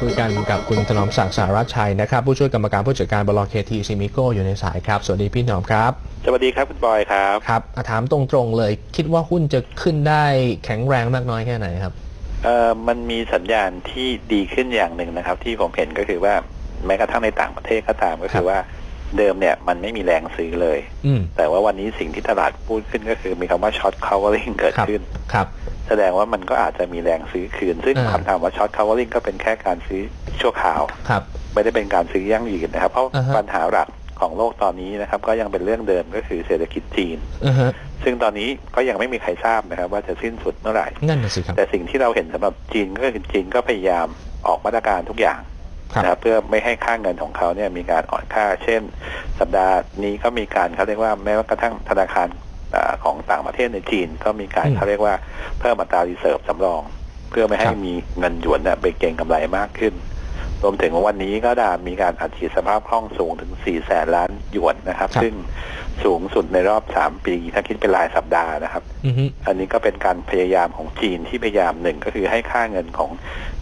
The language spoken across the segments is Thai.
คุยกันกับคุณถนอมศักดิ์สารัชชัยนะครับ ผู้ช่วยกรรมการผู้จัดการบลเคทีซิมิโกอยู่ในสายครับ สวัสดีพี่หนอมครับ สวัสดีครับคุณบอยครับครับอะถามตรงๆเลย คิดว่าหุ้นจะขึ้นได้แข็งแรงมากน้อยแค่ไหนครับเอ่อมันมีสัญญาณที่ดีขึ้นอย่างหนึ่งนะครับ ที่ผมเห็นก็คือว่าแม้กระทั่งในต่างประเทศก็ตามก็คือว่า เดิมเนี่ยมันไม่มีแรงซื้อเลยอืมแต่ว่าวันนี้สิ่งที่ตลาดพูดขึ้นก็คือมีคำว่าช็อต covering เกิดครับขึ้นครับแสดงว่ามันก็อาจจะมีแรงซื้อคืน ซึ่งอ่าคำถามว่าช็อต covering ก็เป็นแค่การซื้อชั่วคราวครับไม่ได้เป็นการซื้อยั่งยืนนะครับ เพราะอ่าฮะปัญหาหลักของโลกตอนนี้นะครับ ก็ยังเป็นเรื่องเดิมก็คือเศรษฐกิจจีนอือฮะซึ่งตอนนี้ก็ยังไม่มีใครทราบนะครับ ว่าจะสิ้นสุดเมื่อไหร่นั่นน่ะสิครับแต่สิ่งที่เราเห็นสำหรับจีนก็คือจีนก็พยายามออกมาตรการทุกอย่างครับ นะครับเพื่อไม่ให้ค่าเงินของเขาเนี่ยมีการอ่อนค่า เช่น สัปดาห์นี้ก็มีการเขาเรียกว่าแม้ว่ากระทั่งธนาคารอ่าของต่างประเทศในจีนก็มีการอืมเขาเรียกว่าเพิ่มอัตรารีเซิร์ฟสำรอง เพื่อไม่ให้ครับมีเงินหยวนเนี่ยไปเก็งกำไรมากขึ้น รวมถึงว่าวันนี้ก็ได้มีการอัดฉีดสภาพคล่องสูงถึง 4 แสนล้านหยวนนะครับครับซึ่งสูงสุดในรอบ 3 ปี ถ้าคิดเป็นรายสัปดาห์นะครับอือฮึอันนี้ก็เป็นการพยายามของจีนที่พยายามหนึ่งก็คือให้ค่าเงินของ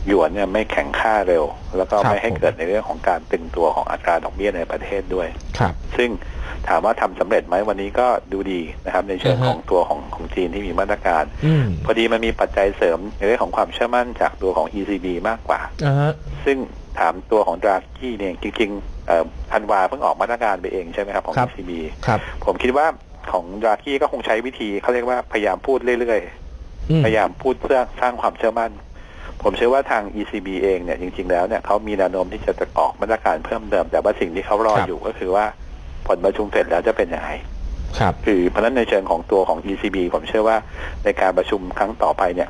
หยวนเนี่ยไม่แข็งค่าเร็ว แล้วก็ครับไม่ให้ผมเกิดในเรื่องของการตึงตัวของอัตราดอกเบี้ยในประเทศด้วยครับ ซึ่งถามว่าทำสำเร็จไหมวันนี้ก็ดูดีนะครับในเชิงอือฮะของตัวของของจีนที่มีมาตรการอืมพอดีมันมีปัจจัยเสริมในเรื่องของความเชื่อมั่นจากตัวของ ECB มากกว่าอ่าฮะซึ่งถามตัวของดรากี้เนี่ยจริงๆเอ่อธันวาเพิ่งออกมาตรการไปเองใช่ไหมครับของครับ ECB ครับผมคิดว่าของดรากี้ก็คงใช้วิธีเขาเรียกว่าพยายามพูดเรื่อยๆอืมพยายามพูดเพื่อสร้างความเชื่อมั่น ผมเชื่อว่าทาง ECB เองเนี่ยจริง ๆ แล้วเนี่ยเขามีแนวโน้มที่จะออกมาตรการเพิ่มเติม แต่ว่าสิ่งที่เขารอครับอยู่ก็คือว่าผลประชุมเสร็จแล้วจะเป็นยังไงครับคือเพราะฉะนั้นในเชิงของตัวของ ECB ผมเชื่อว่าในการประชุมครั้งต่อไปเนี่ย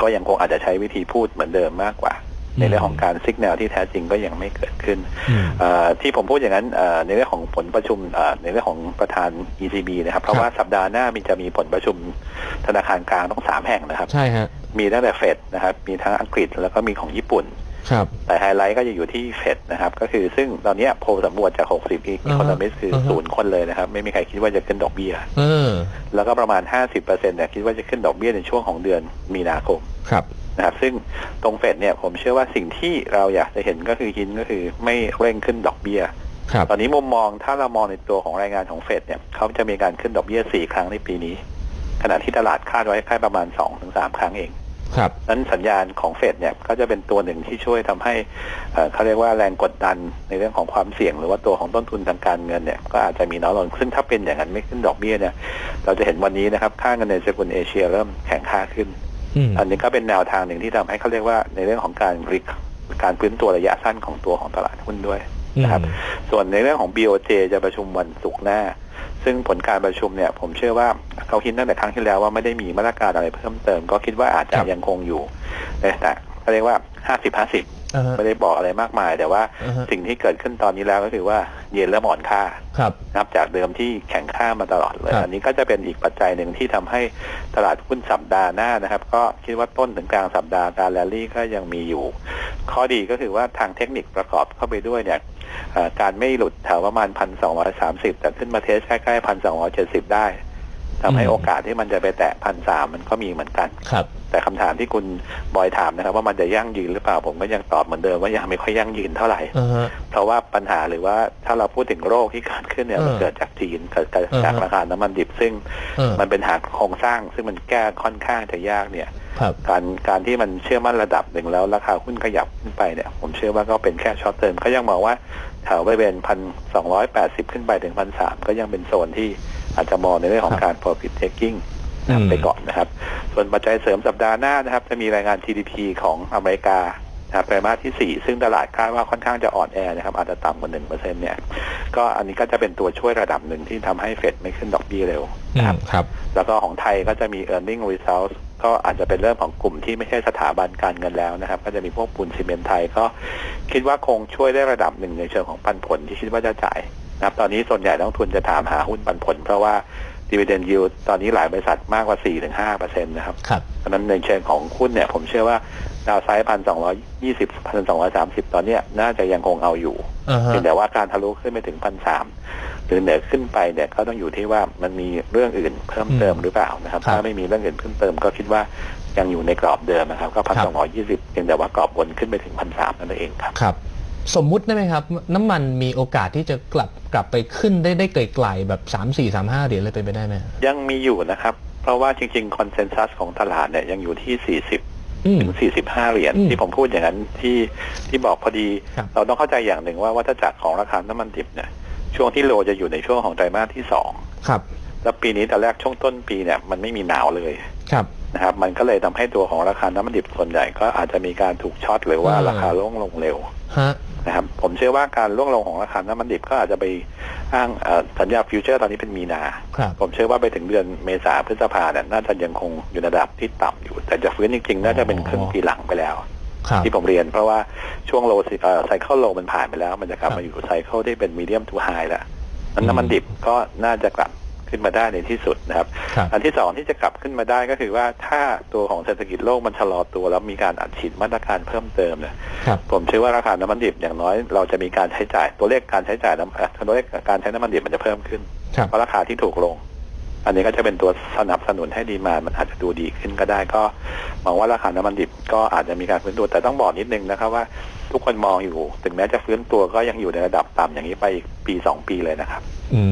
ก็ยังคงอาจจะใช้วิธีพูดเหมือนเดิมมากกว่าอืมในเรื่องของการสิกแนลที่แท้จริงก็ยังไม่เกิดขึ้นอืมเอ่อที่ผมพูดอย่างนั้นเอ่อในเรื่องของผลประชุมเอ่อในเรื่องของประธาน ECB นะครับ เพราะว่าสัปดาห์หน้ามีจะมีผลประชุมธนาคารกลางต้องสามแห่งนะครับ ใช่ฮะ มีตั้งแต่เฟดนะครับ มีทั้งอังกฤษแล้วก็มีของญี่ปุ่น ครับ แต่ไฮไลท์ก็จะอยู่ที่เฟดนะครับ ก็คือซึ่งตอนเนี้ยโพลสำรวจจาก 60 อีกอ่าฮะคนละมิสคืออ่าฮะศูนย์คนเลยนะครับ ไม่มีใครคิดว่าจะขึ้นดอกเบี้ยเออแล้วก็ประมาณ 50%เนี่ยคิดว่าจะขึ้นดอกเบี้ยในช่วงของเดือนมีนาคม ครับนะครับซึ่งตรงเฟดเนี่ยผมเชื่อว่าสิ่งที่เราอยากจะเห็นก็คือยินก็คือไม่เร่งขึ้นดอกเบี้ยครับตอนนี้มุมมองถ้าเรามองในตัวของรายงานของเฟดเนี่ยเขาจะมีการขึ้นดอกเบี้ย4ครั้งในปีนี้ ขณะที่ตลาดคาดไว้แค่ประมาณ2-3ครั้งเอง ครับนั้นสัญญาณของเฟดเนี่ยก็จะเป็นตัวหนึ่งที่ช่วยทำให้เอ่อเขาเรียกว่าแรงกดดันในเรื่องของความเสี่ยง หรือว่าตัวของต้นทุนทางการเงินเนี่ยก็อาจจะมีน้อยลงซึ่งถ้าเป็นอย่างนั้นไม่ขึ้นดอกเบี้ยเนี่ยเราจะเห็นวันนี้นะครับค่าเงินในสกุลเอเชียเริ่มแข็งค่าขึ้นอืมอันนี้ก็เป็นแนวทางหนึ่งที่ทำให้เขาเรียกว่าในเรื่องของการริกการพื้นตัวระยะสั้นของตัวของตลาดหุ้นด้วยนะครับส่วนในเรื่องของ BOJ จะประชุมวันศุกร์หน้า ซึ่งผลการประชุมเนี่ยผมเชื่อว่าเขาคิดตั้งแต่ครั้งที่แล้วว่าไม่ได้มีมาตรการอะไรเพิ่มเติม ก็คิดว่าอาจจะครับยังคงอยู่ในแต่เขาเรียกว่า50 50อ่าฮะ ไม่ได้บอกอะไรมากมาย แต่ว่าอ่าฮะสิ่งที่เกิดขึ้นตอนนี้แล้วก็คือว่าเยนเริ่มอ่อนค่าครับนะครับจากเดิมที่แข็งค่ามาตลอดเลยครับอันนี้ก็จะเป็นอีกปัจจัยหนึ่งที่ทำให้ตลาดหุ้นสัปดาห์หน้านะครับ ก็คิดว่าต้นถึงกลางสัปดาห์การแรลลี่ก็ยังมีอยู่ ข้อดีก็คือว่าทางเทคนิคประกอบเข้าไปด้วยเนี่ยเอ่อการไม่หลุดแถวประมาณพันสองร้อยสามสิบแต่ขึ้นมาเทสใกล้ๆพันสองร้อยเจ็ดสิบได้ทำให้อืมโอกาสที่มันจะไปแตะพันสามมันก็มีเหมือนกันครับ แต่คำถามที่คุณบอยถามนะครับ ว่ามันจะยั่งยืนหรือเปล่าผมก็ยังตอบเหมือนเดิมว่ายังไม่ค่อยยั่งยืนเท่าไหร่อ่าฮะเพราะว่าปัญหาหรือว่าถ้าเราพูดถึงโรคที่เกิดขึ้นเนี่ยเออมันเกิดจากจีนเกิดจากอ่าฮะจากราคาน้ำมันดิบซึ่งเออมันเป็นหาโครงสร้าง ซึ่งมันแก้ค่อนข้างจะยากเนี่ยครับการการที่มันเชื่อมั่นระดับหนึ่งแล้วราคาหุ้นขยับขึ้นไปเนี่ย ผมเชื่อว่าก็เป็นแค่ช็อตเติมก็ยังมองว่าแถวบริเวณพันสองร้อยแปดสิบขึ้นไปถึงพันสามก็ยังเป็นโซนที่อาจจะมองในเรื่องของการ profit taking นะครับอืม ไปก่อนนะครับ ส่วนปัจจัยเสริมสัปดาห์หน้านะครับ จะมีรายงาน GDP ของอเมริกานะครับไตรมาสที่ 4 ซึ่งตลาดคาดว่าค่อนข้างจะอ่อนแอนะครับอาจจะต่ำกว่า1%เนี่ย ก็อันนี้ก็จะเป็นตัวช่วยระดับหนึ่งที่ทำให้เฟดไม่ขึ้นดอกเบี้ยเร็วอืนะครับมครับแล้วก็ของไทยก็จะมี e a r n i n g results ก็อาจจะเป็นเรื่องของกลุ่มที่ไม่ใช่สถาบันการเงินแล้วนะครับ ก็จะมีพวกปูนซีเมนต์ไทยก็คิดว่าคงช่วยได้ระดับหนึ่งในเชิงของปันผลที่คิดว่าจะจ่ายนะครับ ตอนนี้ส่วนใหญ่นักลงทุนจะถามหาหุ้นปันผล เพราะว่า dividend yield ตอนนี้หลายบริษัทมากกว่า 4-5%นะครับครับเพราะฉะนั้นในเชิงของหุ้นเนี่ย ผมเชื่อว่าดาวไซด์พันสองร้อยยี่สิบพันสองร้อยสามสิบตอนเนี้ยน่าจะยังคงเอาอยู่อ่าฮะเพียงแต่ว่าการทะลุขึ้นไปถึงพันสามหรือเหนือขึ้นไปเนี่ยก็ต้องอยู่ที่ว่ามันมีเรื่องอื่นเพิ่มเติมอืมหรือเปล่านะครับครับ ถ้าไม่มีเรื่องอื่นเพิ่มเติมก็คิดว่ายังอยู่ในกรอบเดิมนะครับ ก็พันครัสองร้อยยี่สิบเพียงแต่ว่ากรอบบนขึ้นไปถึงพันสามนั่นเองครับครับ สมมุติได้ไหมครับ น้ำมันมีโอกาสที่จะกลับกลับไปขึ้นได้ได้ไกลๆแบบ3 4 3 5เหรียญเลยเป็นไปได้ไหมยังมีอยู่นะครับ เพราะว่าจริงๆคอนเซนแซสของตลาดเนี่ยยังอยู่ที่สี่สิบอืมถึง45เหรียญอืมที่ผมพูดอย่างนั้นที่ที่บอกพอดีครับเราต้องเข้าใจอย่างหนึ่งว่าวัฏจักรของราคาน้ำมันดิบเนี่ยช่วงที่โลจะอยู่ในช่วงของไตรมาสที่สองครับ แล้วปีนี้แต่แรกช่วงต้นปีเนี่ยมันไม่มีหนาวเลยครับนะครับมันก็เลยทำให้ตัวของราคาน้ำมันดิบส่วนใหญ่ก็อาจจะมีการถูกช็อตหรือว่าอืมราคาล่วงลงเร็วฮะนะครับ ผมเชื่อว่าการล่วงลงของราคาน้ำมันดิบก็อาจจะไปอ้างเอ่อสัญญาฟิวเจอร์ตอนนี้เป็นมีนาครับผมเชื่อว่าไปถึงเดือนเมษาพฤษภาเนี่ยน่าจะยังคงอยู่ในระดับที่ต่ำอยู่ แต่จะฟื้นจริงๆ น่าจะเป็นครึ่งปีหลังไปแล้วครับที่ผมเรียนเพราะว่าช่วงโลไซเคิลโลมันผ่านไปแล้ว มันจะกลับครับมาอยู่ไซเคิลที่เป็นมีเดียมทูไฮแล้วนั้นอืมน้ำมันดิบก็น่าจะกลับ ขึ้นมาได้ในที่สุดนะครับครับ อันที่สองที่จะกลับขึ้นมาได้ก็คือว่าถ้าตัวของเศรษฐกิจโลกมันชะลอตัวแล้วมีการอัดฉีดมาตรการเพิ่มเติมเนี่ยครับผมเชื่อว่าราคาน้ำมันดิบอย่างน้อยเราจะมีการใช้จ่ายตัวเลขการใช้จ่ายน้ำเอ่อตัวเลขการใช้น้ำมันดิบมันจะเพิ่มขึ้นครับเพราะราคาที่ถูกลง อันนี้ก็จะเป็นตัวสนับสนุนให้ดีมานด์มันอาจจะดูดีขึ้นก็ได้ก็มองว่าราคาน้ำมันดิบก็อาจจะมีการฟื้นตัวแต่ต้องบอกนิดนึงนะครับว่าทุกคนมองอยู่ ถึงแม้จะฟื้นตัวก็ยังอยู่ในระดับต่ำอย่างนี้ไปอีกปีสองปีเลยนะครับ อื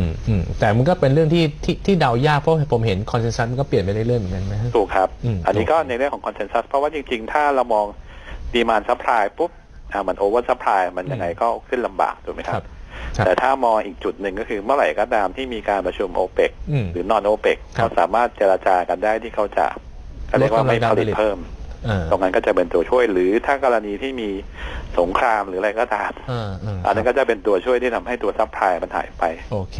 มอืมแต่มันก็เป็นเรื่องที่ที่ที่เดายากเพราะผมเห็นคอนเซนแซสมันก็เปลี่ยนไปเรื่อยๆเหมือนกันนะฮะ ถูกครับ อืม อันนี้ก็ถูกในเรื่องของคอนเซนแซสเพราะว่าจริงๆ ถ้าเรามองดีมานซัพพลายปุ๊บอ่ามันโอเวอร์ซัพพลายมันยังไงก็ขึ้นลำบากถูกไหมคครัรับบครับ แต่ถ้ามองอีกจุดหนึ่งก็คือเมื่อไหร่ก็ตามที่มีการประชุมโอเปกอืมหรือนอนโอเปกครับเขาสามารถเจราจากันได้ที่เขาจะเขาเรียกว่าไม่ผลิตเพิ่มอ่าตรงนั้นก็จะเป็นตัวช่วยหรือถ้ากรณีที่มีสงครามหรืออะไรก็ตามอ่าอ่าอันนั้นก็จะเป็นตัวช่วยที่ทำให้ตัวซัพพลายมันหายไป โอเค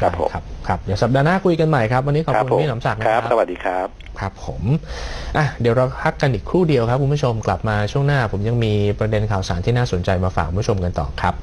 ครับได้ผมครับครับเดี๋ยวสัปดาห์หน้าคุยกันใหม่ครับ วันนี้ขอบครัคุณผมพี่หนอมศักดิ์นะคครัรับบสวัสดีครับ ครับผมอะเดี๋ยวเราพักกันอีกครู่เดียวครับคุณผู้ชมกลับมาช่วงหน้า ผมยังมีประเด็นข่าวสารที่น่าสนใจมาฝากคุณผู้ชมกันต่อครับ